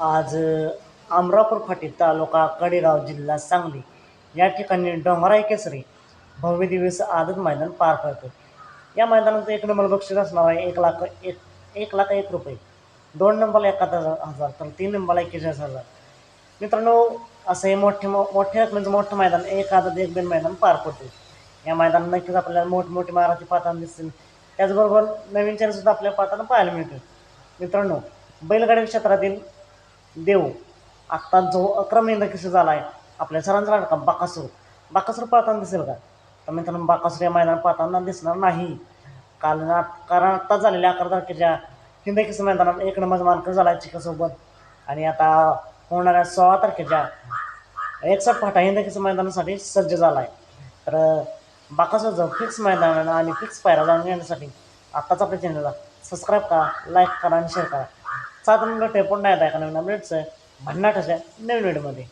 आज अ, अमरापूर फाटी तालुका कडेगाव जिल्हा सांगली. या ठिकाणी डोंगराई केसरी भव्य दिवस आदत मैदान पार पडतो या मैदानात एक नंबर बक्षीस असणार आहे एक लाख एक एक लाख एक रुपये. दोन नंबरला एकाहत्तर हजार तर तीन नंबरला एक्केचाळीस हजार. मित्रांनो असं हे मोठे मो मोठ्या रकमेचं मोठं मैदान एक आदत एक बिन मैदान पार पडतो या मैदानात नक्कीच आपल्याला मोठमोठी महाराष्ट्र पाताना दिसतील. त्याचबरोबर नवीन चॅनलसुद्धा आपल्या पाताना पाहायला मिळतील मित्रांनो बैलगाडी क्षेत्रातील देव आत्ता जो अक्रम कसं झाला आहे आपल्या सरांचा लाडका बाकासूर. बाकासूर पाळताना दिसेल का? तर मित्रांनो बाकासूर या मैदान पाहताना दिसणार नाही. काल कारण आत्ता झालेल्या अकरा तारखेच्या हिंद किसन मैदानात एक नंबर मानकर झाला आहे चिकासोबत. आणि आता होणाऱ्या सोळा तारखेच्या एकसठ फाटा हिंद किसन मैदानासाठी सज्ज झाला आहे तर बाकासूरचं फिक्स मैदान आणि फिक्स पायरा जाणून घेण्यासाठी आत्ताच आपल्या चॅनलला सबस्क्राईब करा लाईक करा आणि शेअर करा. साधारण टेपून नाही आता एका नवीन अपडेट्स अशा नवीन व्हिडिओमध्ये